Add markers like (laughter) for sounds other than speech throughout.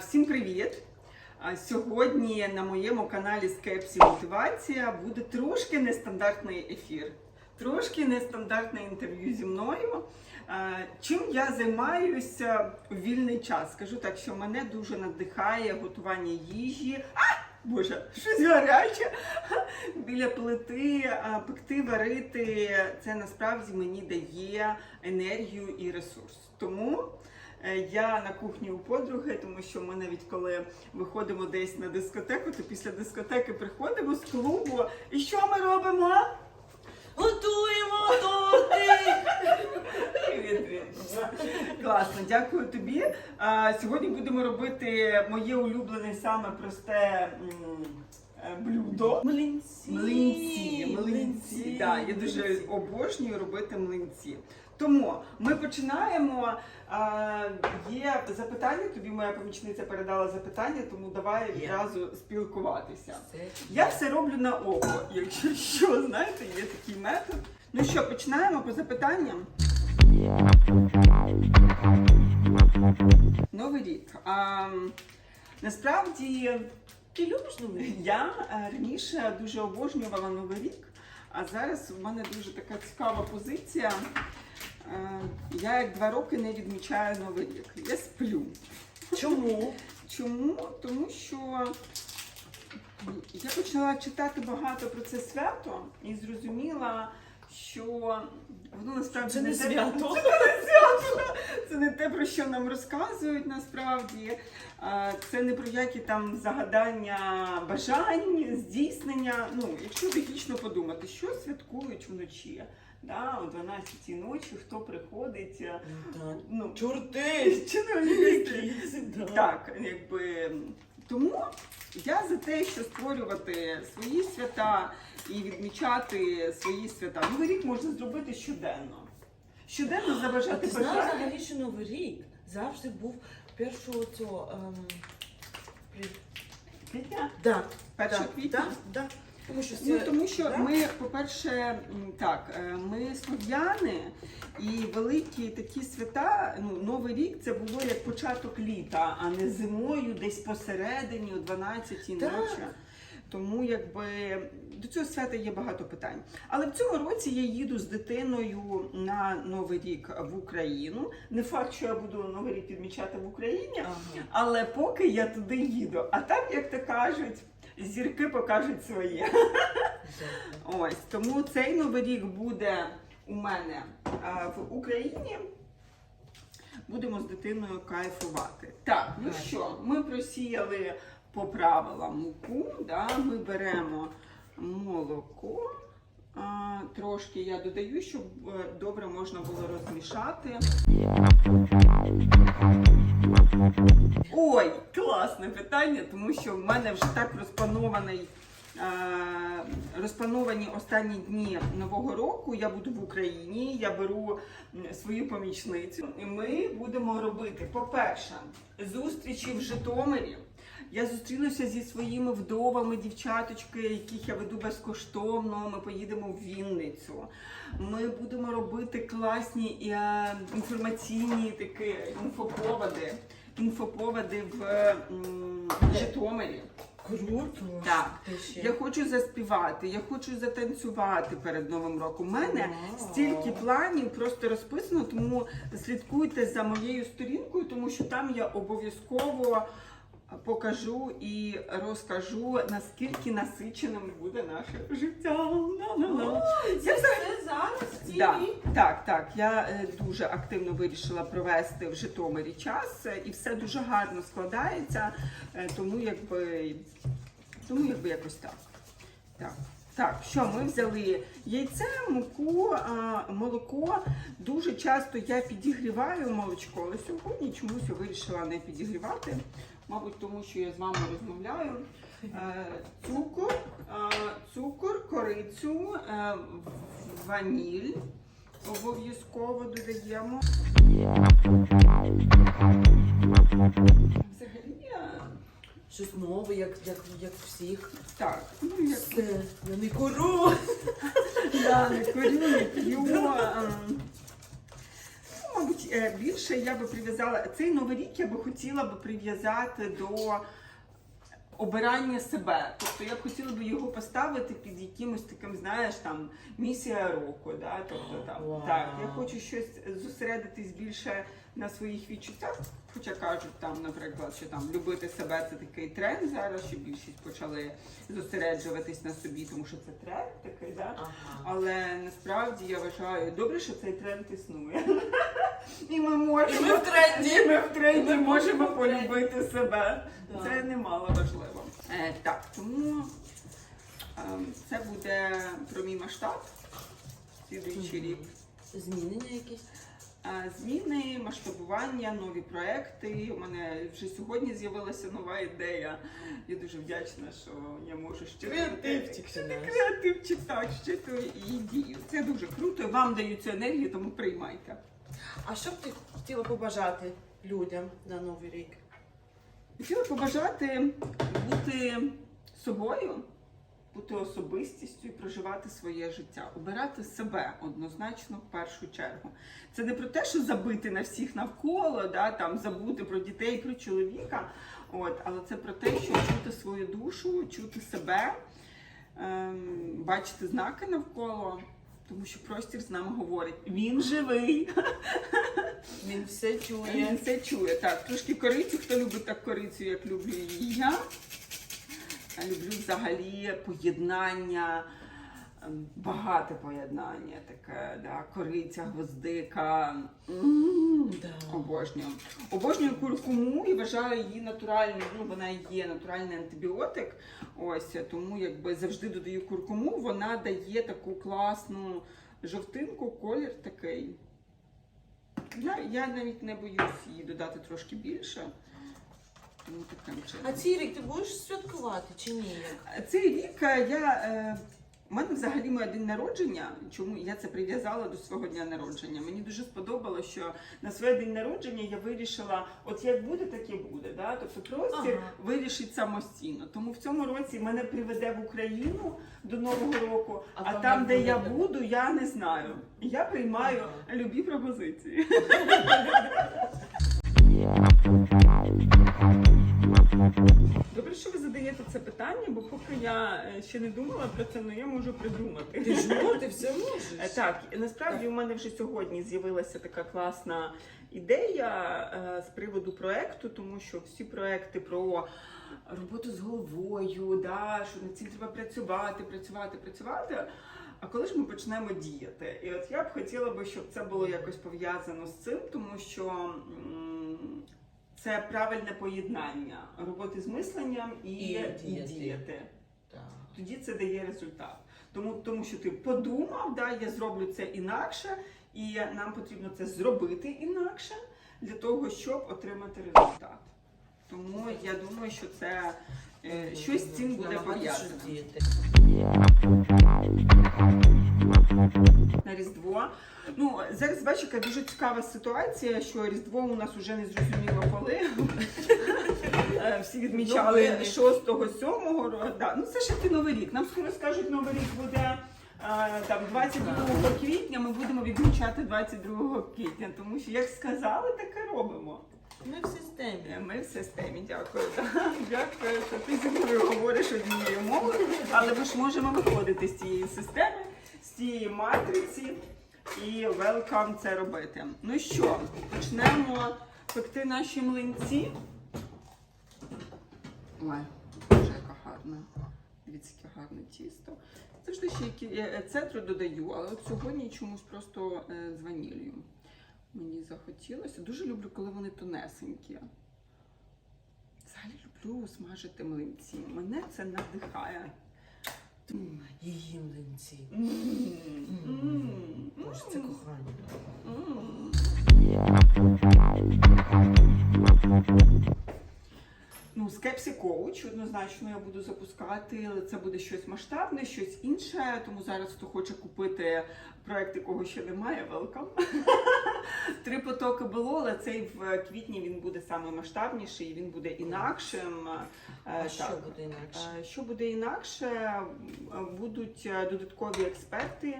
Всім привіт! Сьогодні на моєму каналі Скепсі Мотивація буде трошки нестандартний ефір, трошки нестандартне інтерв'ю зі мною. Чим я займаюся у вільний час? Скажу так, що мене дуже надихає готування їжі. А! Боже, щось гаряче біля плити, пекти, варити. Це насправді мені дає енергію і ресурс. Тому Я на кухні у подруги, тому що ми навіть коли виходимо десь на дискотеку, то після дискотеки приходимо з клубу. І що ми робимо? Готуємо торти! Класно, дякую тобі. Сьогодні будемо робити моє улюблене саме просте е, блюдо. Млинці. Млинці, млинці. Да, я дуже обожнюю робити млинці. Тому ми починаємо. Є запитання, тобі моя помічниця передала запитання, тому давай відразу спілкуватися. Я все роблю на око, якщо що, знаєте, є такий метод. Ну що, починаємо по запитанням. Новий рік. А, насправді Ти любиш новий? рік? я е, раніше дуже обожнювала Новий рік, а зараз в мене дуже така цікава позиція. Е, Я як два роки не відмічаю Новий рік. Я сплю. Чому? Чому? Тому що я почала читати багато про це свято і зрозуміла, що воно насправді Це не те- свято. (laughs) Це не свято. Це не те, про що нам розказують насправді. Це не про які там загадання бажань, здійснення. Ну, якщо логічно подумати, що святкують вночі. Да, о 12 ночі хто приходить. е, Ну, Чорти! (laughs) університет? Якісь, да. Так, якби тому я за те, що створювати свої свята і відмічати свої свята. Новий рік можна зробити щоденно. Щоденно А заважати ти знаєш взагалі, що Новий рік завжди був першого цього. Ем... Квітня? Да. Да, квітня? Да, да. Тому що. Ну тому що да? ми, по-перше, так, е, ми слов'яни, і великі такі свята, ну, Новий рік це було як початок літа, а не зимою, десь посередині, о 12 Так. ночі. Тому якби до цього свята є багато питань. Але в цьому році я їду з дитиною на Новий рік в Україну. Не факт, що я буду Новий рік відмічати в Україні, Ага. але поки я туди їду. А там, як то кажуть, зірки покажуть своє. Ось тому цей новий рік буде у мене а, в Україні. Будемо з дитиною кайфувати. Так, ну що, ми просіяли по правилам муку. Да? Ми беремо молоко. А, трошки я додаю, щоб е, добре можна було розмішати. Ой, класне питання, тому що в мене вже так розпланований. е, Розплановані останні дні нового року. Я буду в Україні. Я беру свою помічницю, і ми будемо робити, по-перше, зустрічі в Житомирі. Я зустрінуся зі своїми вдовами, дівчаточки, яких я веду безкоштовно. Ми поїдемо в Вінницю. Ми будемо робити класні е, інформаційні такі інфоповоди. Інфоповоди в Житомирі. Круто. Так. Я хочу заспівати, я хочу затанцювати перед Новим роком. У мене Вау. стільки планів просто розписано, тому слідкуйте за моєю сторінкою, тому що там я обов'язково покажу і розкажу, наскільки насиченим буде наше життя. Це все зараз в Да, так, так. Я е, дуже активно вирішила провести в Житомирі час, е, і все дуже гарно складається. е, Тому якби, тому якби якось так. Так. Так, що ми взяли яйце, муку, а, молоко. Дуже часто я підігріваю молочко, але сьогодні чомусь я вирішила не підігрівати. Мабуть, тому що я з вами розмовляю. Е, Цукор, цукор, корицю, е, ваніль. Обов'язково додаємо. Взагалі, е, Щось нове, як, як, як всіх. так, ну як Все, я не куру. (laughs) я не курю, не п'ю. Мабуть, е, більше я би прив'язала цей новий рік, я би хотіла би прив'язати до обирання себе. Тобто я б хотіла би його поставити під якимось таким, знаєш, там місія року. Да? Тобто, там, wow. так, я хочу щось зосередитись більше на своїх відчуттях. Хоча кажуть, там, наприклад, що там любити себе це такий тренд зараз, що більшість почали зосереджуватись на собі, тому що це тренд такий, да? Ага. Але насправді я вважаю, добре, що цей тренд існує. (laughs) І ми можемо І ми в тренді. і ми в тренді ми можемо полюбити себе. Да. Це немало важливо. Е, так, тому ем, це буде про мій масштаб. Слідуючий рік. Змінення якісь. Зміни, масштабування, нові проекти. У мене вже сьогодні з'явилася нова ідея. Я дуже вдячна, що я можу щитувати. Креативчик ти наш. Креативчик, так, щитую і дію. Це дуже круто. Вам даю цю енергію, тому приймайте. А що б ти хотіла побажати людям на новий рік? Хотіла побажати бути собою, бути особистістю і проживати своє життя, обирати себе однозначно в першу чергу. Це не про те, що забити на всіх навколо, да, там, забути про дітей, про чоловіка. От, але це про те, що чути свою душу, чути себе, ем, бачити знаки навколо. Тому що простір з нами говорить, він живий, (laughs) Він все він чує. це чує. Так, трошки корицю, хто любить так корицю, як люблю її я. Люблю взагалі поєднання, ем, багате поєднання таке, да, кориця, гвоздика. М, Да. Обожнюю. Обожнюю куркуму і вважаю її натуральною. Ну, вона є натуральний антибіотик. Ось тому якби завжди додаю куркуму. Вона дає таку класну жовтинку, колір такий. Я, я навіть не боюсь її додати трошки більше. Таким чином. А цей рік ти будеш святкувати чи ні? Цей рік е, я. Е, у мене взагалі моє день народження. Чому я це прив'язала до свого дня народження? Мені дуже сподобалося, що на своє день народження я вирішила, от як буде, так і буде. Да? Тобто простір Ага. вирішить самостійно. Тому в цьому році мене приведе в Україну до Нового року, А а, там там, де буде, я буду, я не знаю. І Я приймаю Ага. любі пропозиції. (laughs) Добре, що ви задаєте це питання, бо поки я е, ще не думала про це, але я можу придумати. Ти ж ти все Е, можеш. Так, і насправді у мене вже сьогодні з'явилася така класна ідея е, з приводу проекту, тому що всі проекти про роботу з головою, да, що над цим треба працювати, працювати, працювати. А коли ж ми почнемо діяти? І от я б хотіла би, щоб це було якось пов'язано з цим, тому що це правильне поєднання роботи з мисленням і, І і діяти. Так. тоді це дає результат. Тому, тому що ти подумав, да, я зроблю це інакше, і нам потрібно це зробити інакше для того, щоб отримати результат. Тому я думаю, що це е, щось з цим буде пов'язано. На Різдво. Ну, зараз бачу, яка дуже цікава ситуація, що Різдво у нас вже не зрозуміло коли. Е, Всі відмічали Новини. 6-7 року. Да. Ну це ще ти Новий рік. Нам скоро скажуть, Новий рік буде е, там 22 квітня, ми будемо відмічати 22 квітня, тому що як сказали, так і робимо. Ми в системі. Е, Ми в системі, дякую. Дякую, що ти зі мною говориш однією мовою, але ми ж можемо виходити з цієї системи, з цієї матриці і welcome це робити. Ну що, почнемо пекти наші млинці. Ой, дуже яка гарна. Дивіться, яке гарне тісто. Завжди ще які- е, цедру додаю, але от сьогодні чомусь просто е, з ваніллю. Мені захотілося. Дуже люблю, коли вони тонесенькі. Взагалі люблю смажити млинці. Мене це надихає. Її млинці. Боже, це кохання. Ну, Скепсі коуч однозначно я буду запускати, але це буде щось масштабне, щось інше. Тому зараз, хто хоче купити проект, якого ще немає, welcome. (laughs) Три потоки було, але цей в квітні він буде саме масштабніший, він буде інакшим. Е, А що буде інакше? Е, Що буде інакше? Е, Будуть е, додаткові експерти,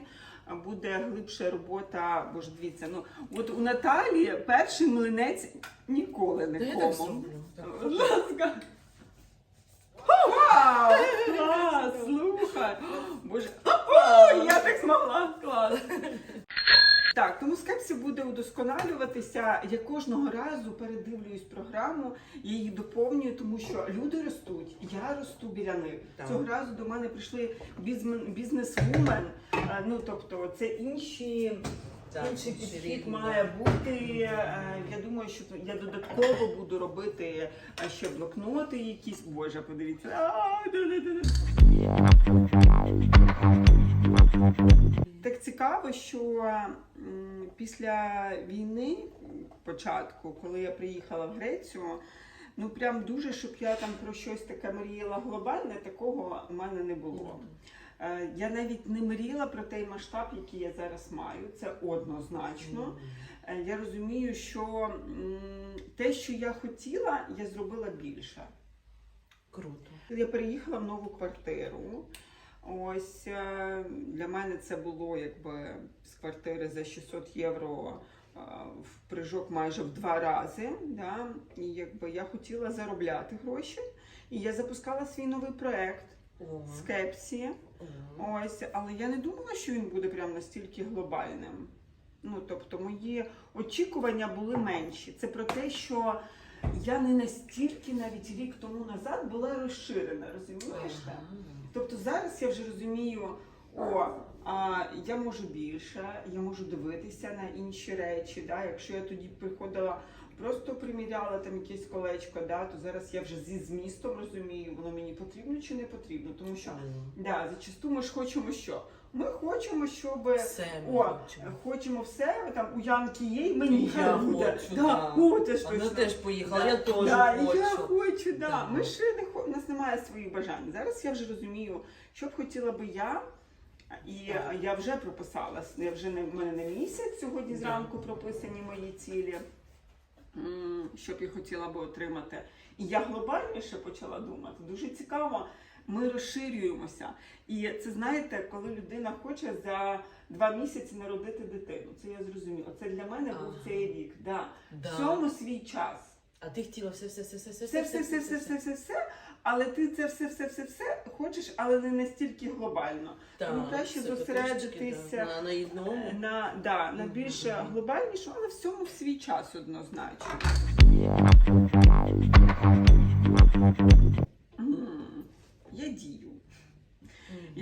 буде глибша робота. Бо ж дивіться, ну от у Наталі перший млинець ніколи не я так зроблю. Будь ласка. Вау! Клас! Слухай! Боже, о, я так змогла! Клас! Так, тому скепсі буде удосконалюватися. Я кожного разу передивлююсь програму, я її доповнюю, тому що люди ростуть, я росту біля них. Так. Цього разу до мене прийшли бізнес-вумен. е, Ну тобто, це інші. Так, Інший підхід має бути. Е, Я думаю, що я додатково буду робити е, ще блокноти якісь. Боже, подивіться. Так цікаво, що після війни, початку, коли я приїхала в Грецію, ну прям дуже, щоб я там про щось таке мріяла глобальне, такого в мене не було. Е, Я навіть не мріяла про той масштаб, який я зараз маю. Це однозначно. Е, Я розумію, що те, що я хотіла, я зробила більше. Круто. Я переїхала в нову квартиру. Ось е, для мене це було якби з квартири за 600 євро в прыжок майже в два рази. Да? І якби я хотіла заробляти гроші. І я запускала свій новий проект Скепсі. Ось, але я не думала, що він буде прям настільки глобальним. Ну, тобто, мої очікування були менші. Це про те, що я не настільки навіть рік тому назад була розширена, розумієш? Ага. Тобто зараз я вже розумію, о, а, я можу більше, я можу дивитися на інші речі. Да? Якщо я тоді приходила, просто приміряла там якесь колечко, да, то зараз я вже зі змістом розумію, воно мені потрібно чи не потрібно. Тому що да, зачасту ми ж хочемо що? Ми хочемо, щоб Все ми о, хочемо. хочемо все, там у Янки є, і мені хай я буде. хочу, да, да. О, це ж Вона точно. теж поїхала, Да, я теж да, хочу. Я хочу, да. Да. Ми ще не хо... у нас немає своїх бажань. Зараз я вже розумію, що б хотіла би я. І Так. я вже прописала, я вже не в мене не місяць сьогодні зранку прописані мої цілі, м, що б я хотіла би отримати. І я глобальніше почала думати. Дуже цікаво. Ми розширюємося. І це знаєте, коли людина хоче за два місяці народити дитину. Це я зрозуміла. Це для мене був Ага. цей рік. Да. Да. Всьому свій час. А ти хотіла все, все, все, все, все, Все, все, все, все, все, все, все, але ти це все, все, все, все хочеш, але не настільки глобально. Тому краще все зосередитися на, на Е, одному. На, да, на більш глобальніше, але всьому в свій час однозначно. М, Я дію.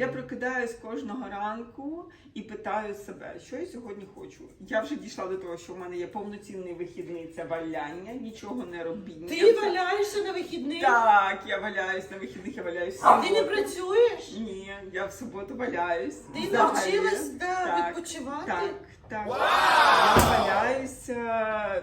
Я прокидаюсь кожного ранку і питаю себе, що я сьогодні хочу. Я вже дійшла до того, що в мене є повноцінний вихідний це валяння, нічого не робіння. Ти валяєшся на вихідних? Так, я валяюсь на вихідних, я валяюсь. А ти не працюєш? Ні, я в суботу валяюсь. Ти навчилась да, Так, відпочивати? Так, так. Я валяюся,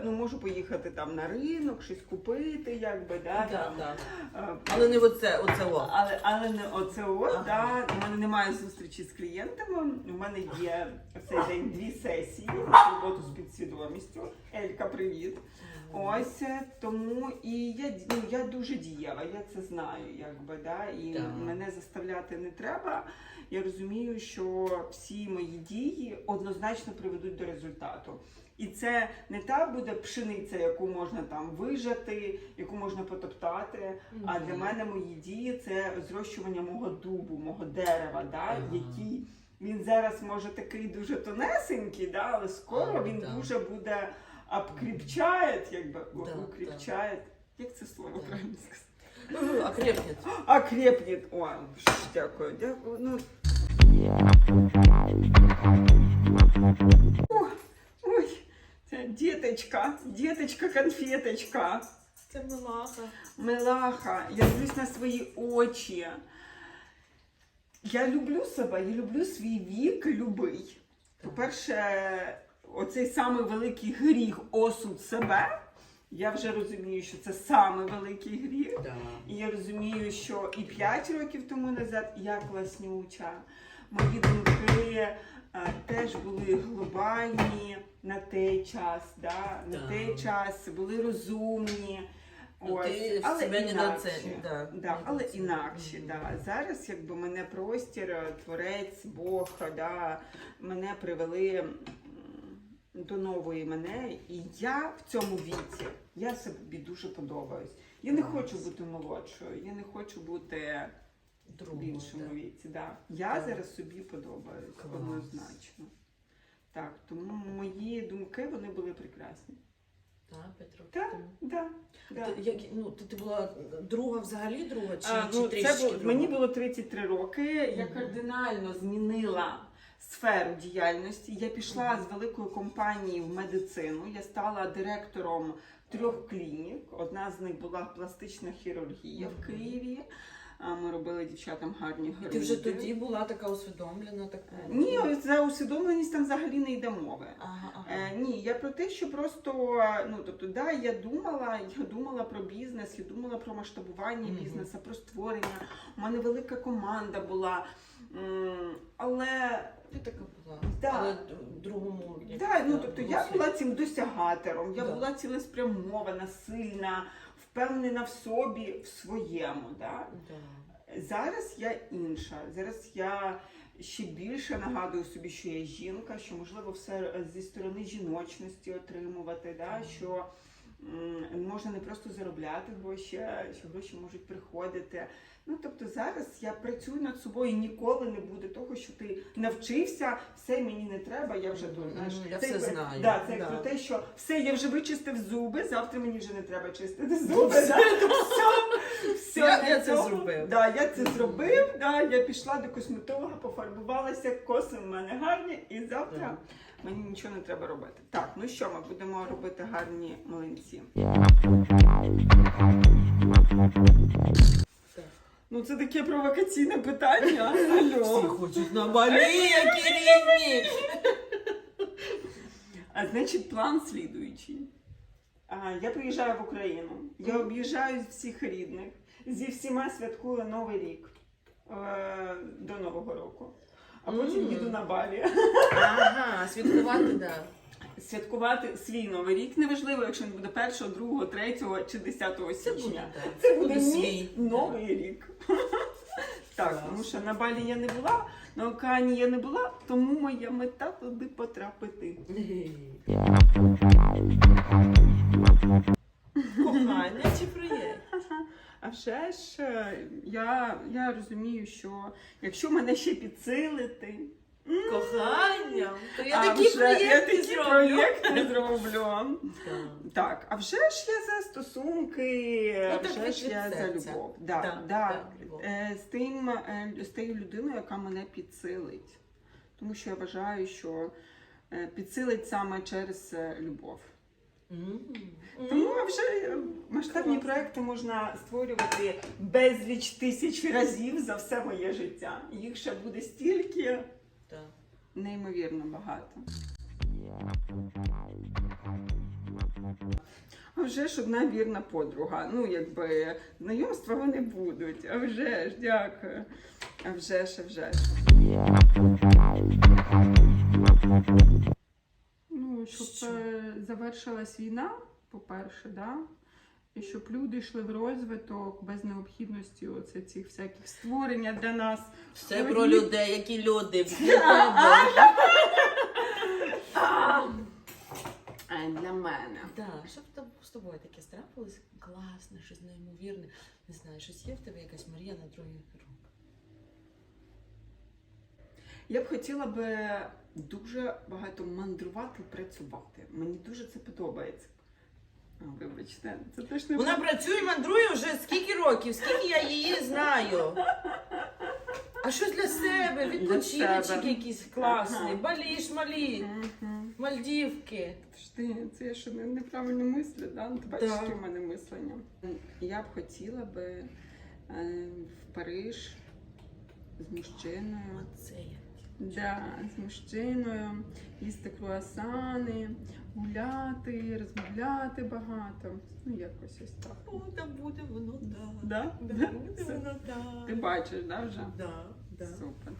ну можу поїхати там на ринок, щось купити, якби, да, Да, там. да. Е, Але не оце, оце о. але, але не оце от, Ага. да. У мене немає зустрічі з клієнтами. У мене є в цей день дві сесії в роботу з підсвідомістю. Елька, привіт. Ось е, тому і я ну, я дуже дієва, я це знаю, якби да, і Так. мене заставляти не треба. Я розумію, що всі мої дії однозначно приведуть до результату. І це не та буде пшениця, яку можна там вижати, яку можна потоптати. А для мене мої дії це зрощування мого дубу, мого дерева, да, Ага. який він зараз може такий дуже тонесенький, да, але скоро Ага, він да. дуже буде обкріпчає, якби Да, укріпчає. Як це слово Да. правильно сказати? Ну, окрепнет. Окрепнет. Ой, дякую, дякую. Ну. О, діточка, діточка, конфеточка. Це милаха. Милаха, я дивлюсь на свої очі. Я люблю себе, я люблю свій вік любий. По-перше, оцей самий великий гріх осуд себе. Я вже розумію, що це самий великий гріх. Да. І я розумію, що і 5 років тому назад я класнюча. Мої думки е, теж були глобальні на той час, да? на Так. той час були розумні. Ну, ти але інакше. да, Да, але. Да. Зараз якби мене простір, е, творець, Бог, да, мене привели до нової мене, і я в цьому віці, я собі дуже подобаюсь. Я не хочу бути молодшою, я не хочу бути в Другого, іншому да. віці. Да. Я Так. зараз собі подобаюсь однозначно. Так, тому мої думки вони були прекрасні. Так, Петро. Так, да, да. Як, ну, ти, ти була друга взагалі друга, чи, А, чи ну, трішки це було, друга? мені було 33 роки. Я кардинально змінила сферу діяльності. Я пішла з великої компанії в медицину. Я стала директором трьох клінік. Одна з них була пластична хірургія в Києві. А, Ми робили дівчатам гарні І груди. ти вже тоді була така усвідомлена, така. Ні, за усвідомленість там взагалі не йде мови. Ага, ага. Е, ні, я про те, що просто ну тобто, да, я думала, я думала про бізнес, я думала про масштабування Мгм. бізнесу, про створення. У мене велика команда була. Але Ти така була. Да. Але в другому. як да, ну тобто я була цим досягатором, я Да. була цілеспрямована, сильна, впевнена в собі, в своєму. Да? Да. Зараз я інша. Зараз я ще більше нагадую собі, що я жінка, що можливо все зі сторони жіночності отримувати, да? Мгм. що можна не просто заробляти гроші, що гроші можуть приходити. Ну тобто зараз я працюю над собою ніколи не буде того, що ти навчився, все мені не треба, я вже. Мгм, Знаєш, я це все знаю. Да, це Да. про те, що все, я вже вичистив зуби, завтра мені вже не треба чистити зуби. да? Все, все, Я- я це зробив. Да, я це зробив. Да, я пішла до косметолога, пофарбувалася, коси в мене гарні, і завтра мені нічого не треба робити. Так, ну що, ми будемо робити гарні млинці. Ну це таке провокаційне питання. Всі Алло. хочуть на які рідні. А значить, план слідуючий. А, я приїжджаю в Україну, я об'їжджаю всіх рідних, зі всіма святкую Новий рік е, до Нового року. А потім Мгм. їду на Балі. Ага, святкувати, да. Святкувати свій новий рік неважливо, якщо він буде 1, 2, 3 чи 10 Це буде, січня. да. Це буде Буде мій свій, новий рік. (laughs) Так, Клас. тому що на Балі я не була, на океані я не була, тому моя мета туди потрапити. Кохання чи проєкт? (laughs) А вже ж е, я, я розумію, що якщо мене ще підсилити, Кохання. То я такі вже я такі зроблю. проєкти зроблю. Так, а вже ж я за стосунки, Ну, а так вже ж я за любов. Да, Да. Е, З тим е, з тією людиною, яка мене підсилить. Тому що я вважаю, що підсилить саме через любов. Тому вже е, масштабні проекти можна створювати безліч тисяч разів за все моє життя. Їх ще буде стільки неймовірно багато. А вже ж одна вірна подруга. Ну, якби знайомства вони будуть. А вже ж, дякую. А вже ж, а вже ж. Ну, щоб Що? е, завершилась війна, по-перше, да? І щоб люди йшли в розвиток без необхідності оце цих всяких створення для нас. Все Ой, про людей, які люди. (laughs) Е, Для мене. Да, щоб з тобою таке страпилось, класне, щось неймовірне. Не знаю, щось є в тебе якась Марія на другий Я б хотіла би дуже багато мандрувати і працювати. Мені дуже це подобається. Вибачте, це теж не Вона працює, мандрує вже скільки років, скільки я її знаю. А щось для себе, відпочиночок себе. якийсь класний, Ага. Балі, шмалі, Мгм. Мальдівки. Ти, це я що не- неправильно мислю, да? Ну, Ти бачиш, Да. яке в мене мислення. Я б хотіла би е, в Париж з мужчиною. Оце я. Да, з мужчиною, їсти круасани, гуляти, розмовляти багато. Ну, якось ось так. О, да буде воно так. Да? Да Да? буде Все. воно так. Ти бачиш, да, вже? Да, да. Супер.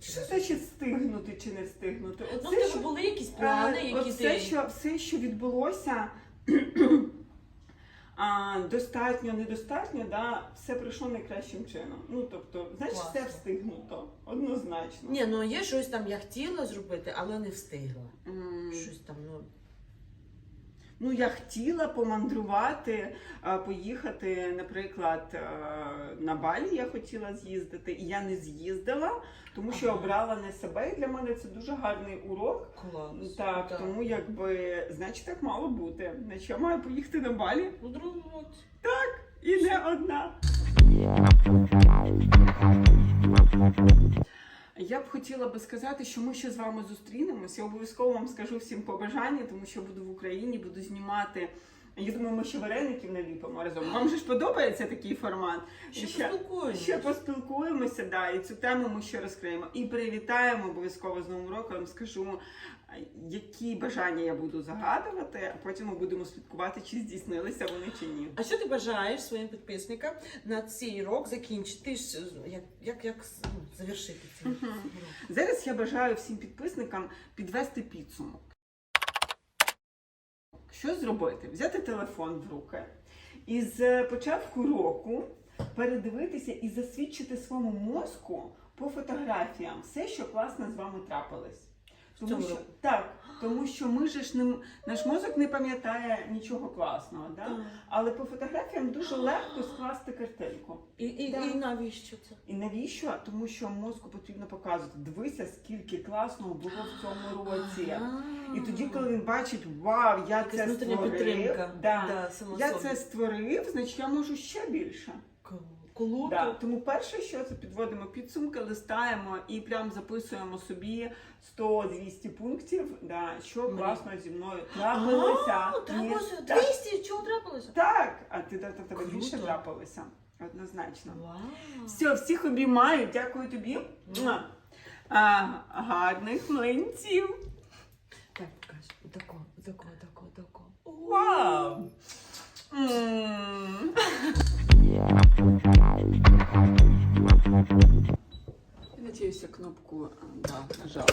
Що значить встигнути чи не встигнути? Ну, Оце, в тебе що, були якісь плани, е, які оце, ти. що, все, що відбулося, а, достатньо, недостатньо, да, все пройшло найкращим чином. Ну, тобто, значить, все встигнуто. Однозначно. Ні, ну є щось там, я хотіла зробити, але не встигла. М, Щось там, ну. Ну, я хотіла помандрувати, а, поїхати, наприклад, е, на Балі я хотіла з'їздити, і я не з'їздила, тому що Ага. обрала не себе. І для мене це дуже гарний урок. Клас. Так, тому якби, значить, так мало бути. Значить, я маю поїхати на Балі У другому році. і не одна. Я б хотіла би сказати, що ми ще з вами зустрінемося. Я обов'язково вам скажу всім побажання, тому що буду в Україні, буду знімати. Я думаю, ми ще вареників наліпимо разом. Вам же ж подобається такий формат? Ще Ще- поспілкуємося. Ще поспілкуємося, да, і цю тему ми ще розкриємо. І привітаємо обов'язково з Новим роком. Скажу, які бажання я буду загадувати, а потім ми будемо слідкувати, чи здійснилися вони чи ні. А що ти бажаєш своїм підписникам на цей рок закінчити? Як, як, як ну, завершити цей рок? Зараз я бажаю всім підписникам підвести підсумок. Що зробити? Взяти телефон в руки і з початку року передивитися і засвідчити своєму мозку по фотографіям все, що класно з вами трапилось. Тому що, року? так, тому що ми же ж не, наш мозок не пам'ятає нічого класного. Да? Так. Але по фотографіям дуже легко скласти картинку. І, і, Да. і навіщо це? І навіщо? Тому що мозку потрібно показувати. Дивися, скільки класного було в цьому році. Ага. І тоді, коли він бачить, вау, я Якась це створив, підтримка. да, Да, я це створив, значить я можу ще більше. Круто. Круто. Да. Тому перше, що це підводимо підсумки, листаємо і прям записуємо собі 100-200 пунктів, да, що Мрій. класно зі мною трапилося. А, трапилося? так, 200? Чого трапилося? так, а ти та тебе Круто. більше трапилося. Однозначно. Вау. Все, всіх обіймаю. Дякую тобі. А, гарних млинців. Так, покажи. Отако, отако, отако, отако. Вау! М. Я надіюся, кнопку да, нажала.